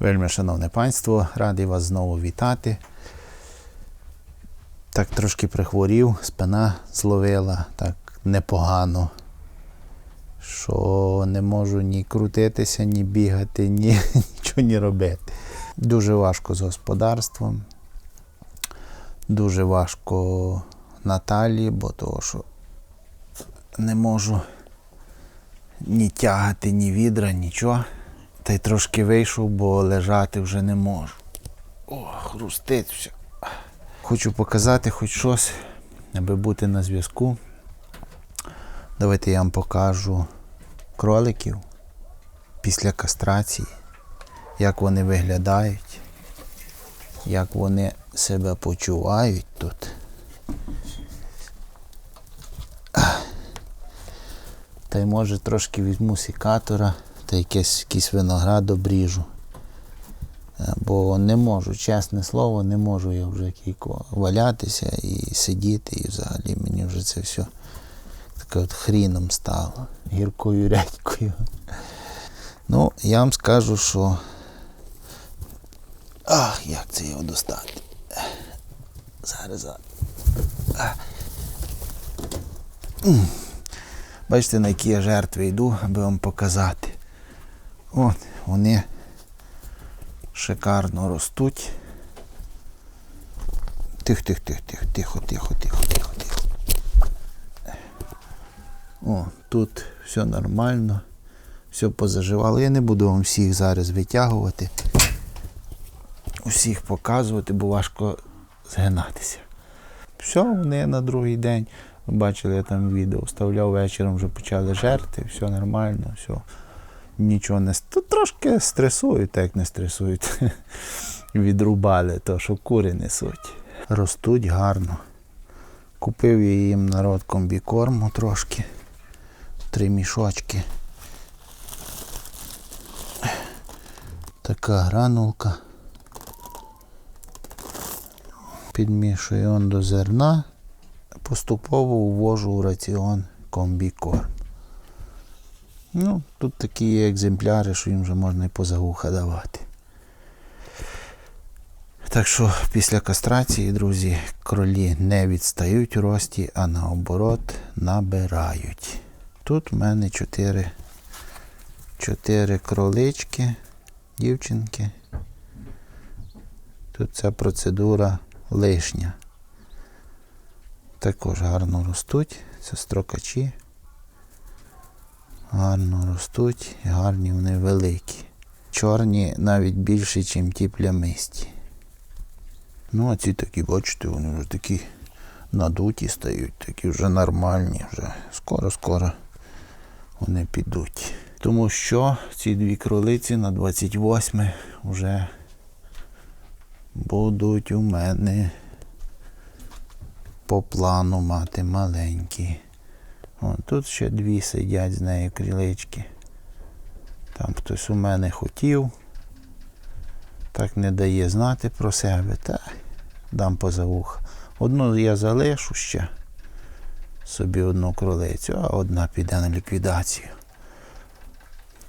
Вельми шановне панство, радий вас знову вітати. Так трошки прихворів, спина зловила так непогано. Що не можу ні крутитися, ні бігати, ні нічого не робити. Дуже важко з господарством. Дуже важко Наталі, бо того, що не можу ні тягати, ні відра, нічого. Та й трошки вийшов, бо лежати вже не можу. О, хрустить все. Хочу показати хоч щось, аби бути на зв'язку. Давайте я вам покажу кроликів після кастрації, як вони виглядають, як вони себе почувають тут. Та й може трошки візьму сікатора та якийсь, якийсь виноград обріжу. Е, Бо не можу, чесне слово, не можу я вже кілько валятися і сидіти, і взагалі мені вже це все таке от хріном стало, гіркою рядькою. Ну, я вам скажу, що. Ах, як це його достати. Зараз. Бачите, на які я жертви йду, аби вам показати. От, вони шикарно ростуть. Тих, тих, тих, тих, тихо, тихо, тихо, тихо, тихо. О, тут все нормально, все позаживало. Я не буду вам всіх зараз витягувати, усіх показувати, бо важко згинатися. Все, вони на другий день. Ви бачили, я там відео вставляв вечором, вже почали жерти, все нормально, все. Нічого не Тут трошки стресують, так як не стресують. Відрубали то, що кури несуть. Ростуть гарно. Купив я їм народ комбікорму трошки. Три мішочки. Така гранулка. Підмішую он до зерна. Поступово ввожу в раціон комбікорм. Ну, тут такі є екземпляри, що їм вже можна і поза вуха давати. Так що після кастрації, друзі, кролі не відстають у рості, а наоборот набирають. Тут в мене чотири, чотири кролички, дівчинки. Тут ця процедура лишня. Також гарно ростуть. Це строкачі. Гарно ростуть, гарні вони великі. Чорні навіть більші, ніж ті плямисті. Ну, а ці такі, бачите, вони вже такі надуті стають, такі вже нормальні, вже скоро-скоро вони підуть. Тому що ці дві кролиці на 28 вже будуть у мене по плану мати маленькі. Вон, тут ще дві сидять з нею крілички. Там хтось у мене хотів. Так не дає знати про себе. Та дам поза вуха. Одну я залишу ще собі одну кролицю, а одна піде на ліквідацію.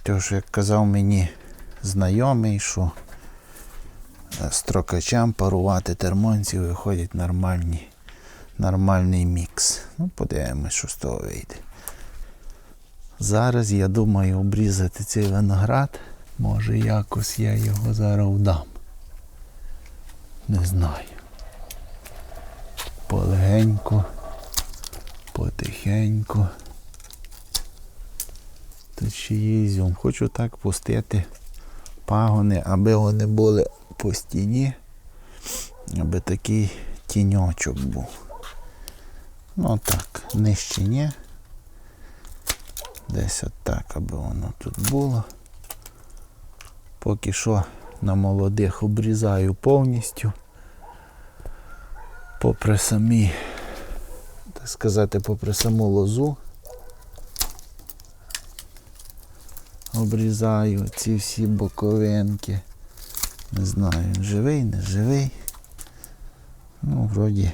Тож, як казав мені знайомий, що е, строкачам парувати термонці виходять нормальні нормальний мікс. Ну, подивимось, що з того вийде. Зараз я думаю обрізати цей виноград. Може якось я його зараз вдам. Не знаю. Полегенько, потихеньку. Тут ще є. Хочу так пустити пагони, аби вони були по стіні, аби такий тіньочок був. Ну так, нижче ні. Десь отак, аби воно тут було. Поки що на молодих обрізаю повністю. Попри самі, так сказати, попри саму лозу. Обрізаю ці всі боковинки. Не знаю, живий, не живий. Ну, вроді.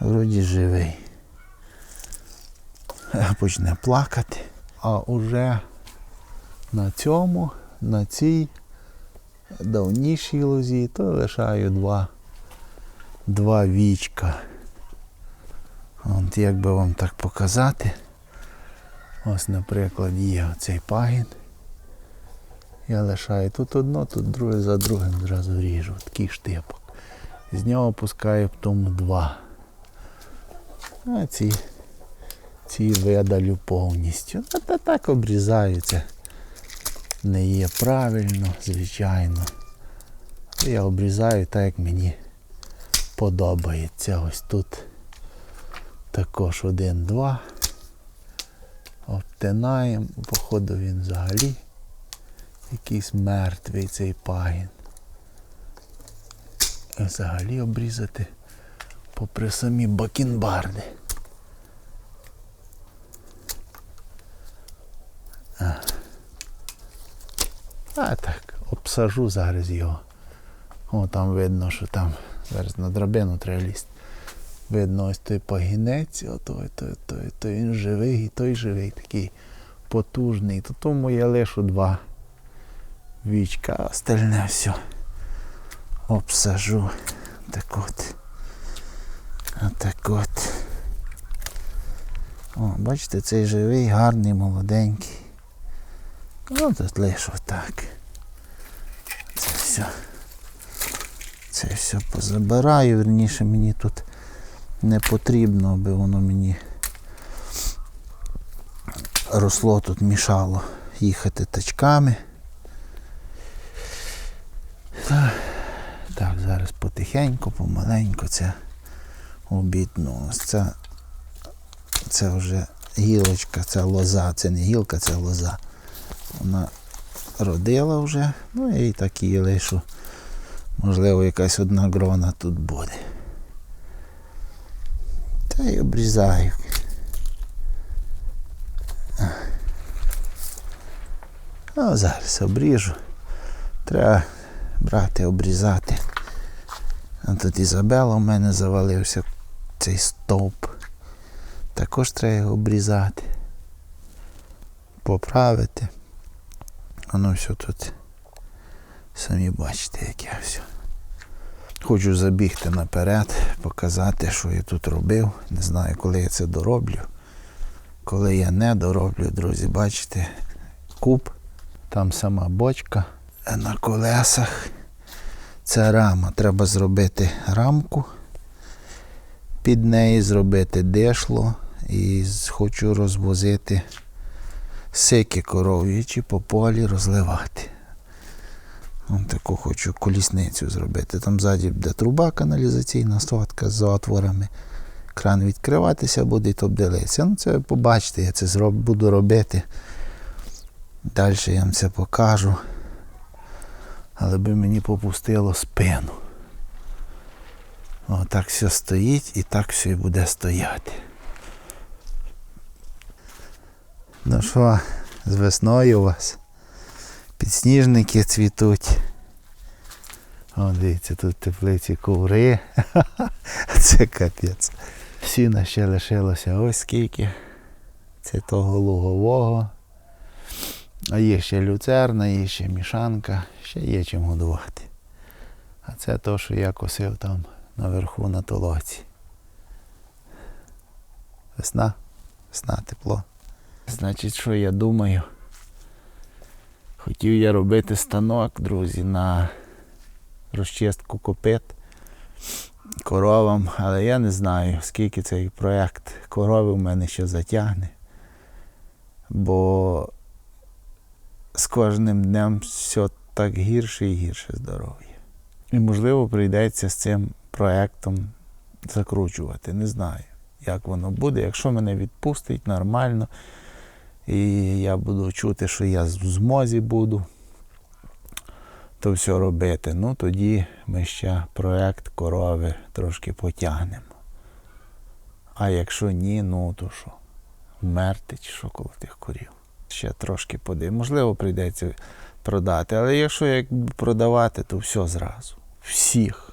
Вроді живий. Почне плакати. А уже на цьому на цій давнішій лозі, то лишаю два, два вічка. От як би вам так показати. Ось, наприклад, є оцей пагін. Я лишаю тут одно, тут друге за другим зразу ріжу. Такий штипок. З нього пускаю тому два. А ці, ці видалю повністю. А та так обрізаються. Не є правильно, звичайно. Я обрізаю так, як мені подобається. Ось тут також один-два. Обтинаємо, походу він взагалі якийсь мертвий цей пагін. Взагалі обрізати попри самі бакінбарди. А. так, обсажу зараз його. О, там видно, що там зараз на драбину треба лізти. Видно, ось той пагінець, отой, той, той, той, він живий, і той живий, такий потужний. То тому я лишу два вічка, остальне все обсажу. Так от. Отак от. О, бачите, цей живий, гарний, молоденький. Ну, тут лише отак. Це все. Це все позабираю, верніше мені тут не потрібно, аби воно мені росло тут мішало їхати тачками. Так, зараз потихеньку, помаленьку це обідно. Ось це, це вже гілочка, це лоза, це не гілка, це лоза. Вона родила вже, ну і так її лишу. Можливо, якась одна грона тут буде. Та й обрізаю. Ну, зараз обріжу. Треба брати, обрізати. А тут Ізабела у мене завалився цей стовп. Також треба його обрізати. Поправити. Воно все тут. Самі бачите, яке все. Хочу забігти наперед, показати, що я тут робив. Не знаю, коли я це дороблю. Коли я не дороблю, друзі, бачите, куб, там сама бочка на колесах. Це рама. Треба зробити рамку під неї, зробити дешло і хочу розвозити сики коров'ячі по полі розливати. Вон таку хочу колісницю зробити. Там ззаді буде труба каналізаційна, сотка з отворами. Кран відкриватися буде і то дивитися. Ну це побачите, я це зроб, буду робити. Далі я вам це покажу. Але би мені попустило спину. О, так все стоїть і так все і буде стояти. Ну що, з весною у вас? Підсніжники цвітуть. О, дивіться, тут теплиці коври. Це капець. Сіна ще лишилося ось скільки. Це того лугового. А є ще люцерна, є ще мішанка, ще є чим годувати. А це то, що я косив там наверху на толоці. Весна, весна, тепло. Значить, що я думаю? Хотів я робити станок, друзі, на розчистку копит коровам, але я не знаю, скільки цей проєкт корови в мене ще затягне. Бо з кожним днем все так гірше і гірше здоров'я. І, можливо, прийдеться з цим проєктом закручувати. Не знаю, як воно буде. Якщо мене відпустить нормально, і я буду чути, що я в змозі буду то все робити. Ну тоді ми ще проєкт корови трошки потягнемо. А якщо ні, ну то що? Вмерти чи що коло тих корів. Ще трошки подивимо. Можливо, прийдеться продати. Але якщо як продавати, то все зразу. Всіх.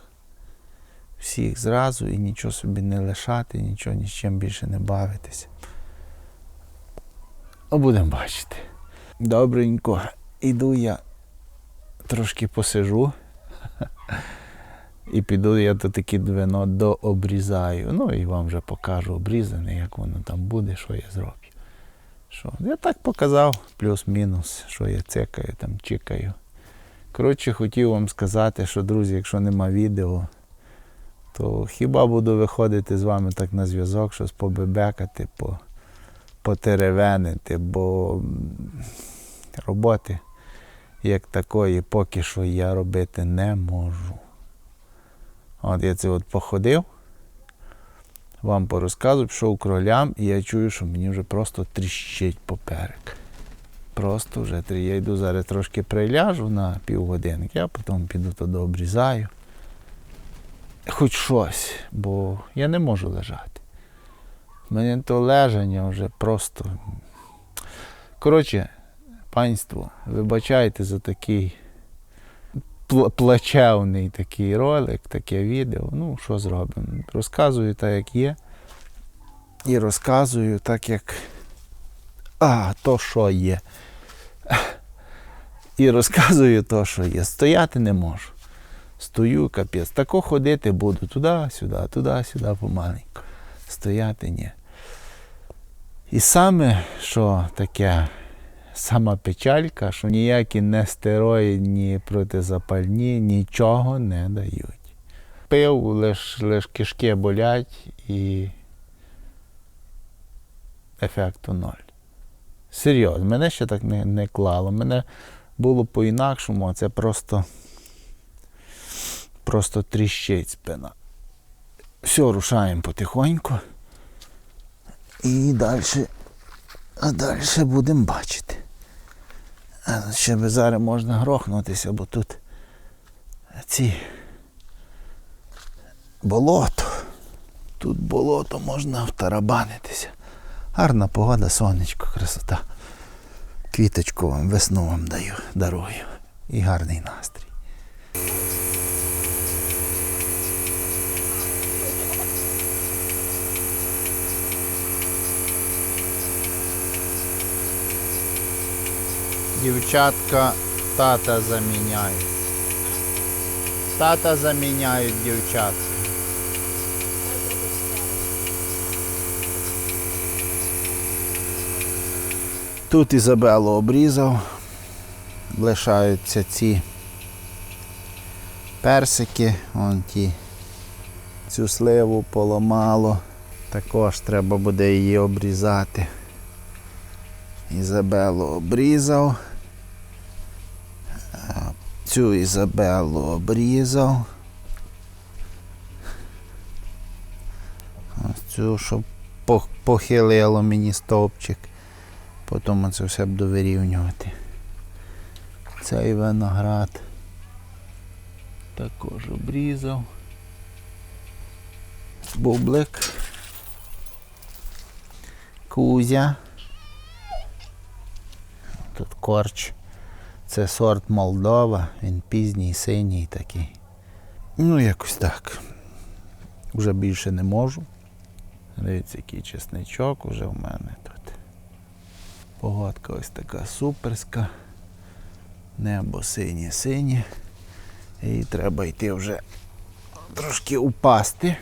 Всіх зразу і нічого собі не лишати, нічого ні з чим більше не бавитися. Ну, будемо бачити. Добренько, іду я трошки посижу. І піду я то таке вино дообрізаю. Ну і вам вже покажу обрізане, як воно там буде, що я зроблю. Що? Я так показав, плюс-мінус, що я цикаю, там чекаю. Коротше, хотів вам сказати, що, друзі, якщо нема відео, то хіба буду виходити з вами так на зв'язок, щось побебекати, по, потеревенити, бо роботи як такої поки що я робити не можу. От я це от походив, вам порозказую, пішов кролям, і я чую, що мені вже просто тріщить поперек. Просто вже я йду зараз трошки приляжу на півгодинки, а потім піду туди обрізаю. Хоч щось, бо я не можу лежати. У мене то лежання вже просто. Коротше, панство, вибачайте за такий плачевний такий ролик, таке відео. Ну, що зробимо? Розказую так, як є. І розказую так, як. А, то що є. І розказую то, що є. Стояти не можу. Стою, капець. Тако ходити буду туди-сюди, туди-сюди помаленьку. Стояти ні. І саме, що таке сама печалька, що ніякі не стероїдні протизапальні нічого не дають. Пив, лиш, лиш кишки болять і ефекту ноль. Серйозно, мене ще так не, не клало. Мене було по-інакшому, це просто, просто тріщить спина. Все, рушаємо потихоньку. І далі, а далі будемо бачити. Ще би зараз можна грохнутися, бо тут ці болото. Тут болото можна втарабанитися. Гарна погода, сонечко, красота. Квіточку вам, весну вам даю, дарую. І гарний настрій. Дівчатка тата заміняють. Тата заміняють дівчатка. Тут Ізабелу обрізав. Лишаються ці персики, вон ті. Цю сливу поламало. Також треба буде її обрізати. Ізабелу обрізав. Цю Ізабелу обрізав. Ось цю, щоб похилило мені стовпчик. Потім це все буду вирівнювати. Цей виноград також обрізав. Бублик. Кузя. Тут корч. Це сорт Молдова, він пізній, синій такий. Ну, якось так. Вже більше не можу. Дивіться, який чесничок уже в мене тут. Погодка ось така суперська. Небо синє-синє. І треба йти вже трошки упасти.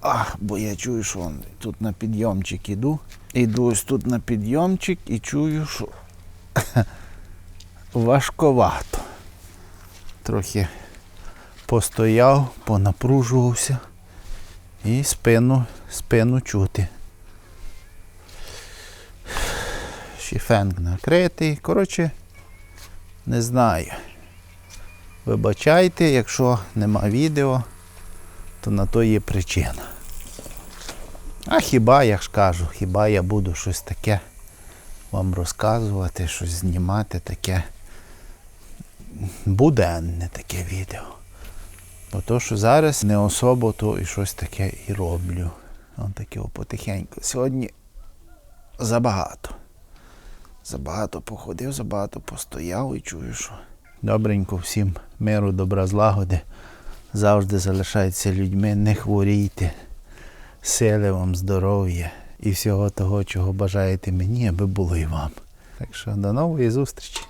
А, бо я чую, що он, тут на підйомчик іду. Іду ось тут на підйомчик і чую, що важковато. Трохи постояв, понапружувався і спину, спину чути. Шіфенг накритий. Коротше, не знаю. Вибачайте, якщо нема відео, то на то є причина. А хіба я ж кажу, хіба я буду щось таке вам розказувати, щось знімати таке буденне таке відео. Бо то, що зараз не особо, то і щось таке і роблю. Вон таке потихеньку. Сьогодні забагато. Забагато походив, забагато постояв і чую, що добренько всім миру, добра, злагоди. Завжди залишайтеся людьми, не хворійте. Сили вам, здоров'я і всього того, чого бажаєте мені, аби було і вам. Так що до нової зустрічі.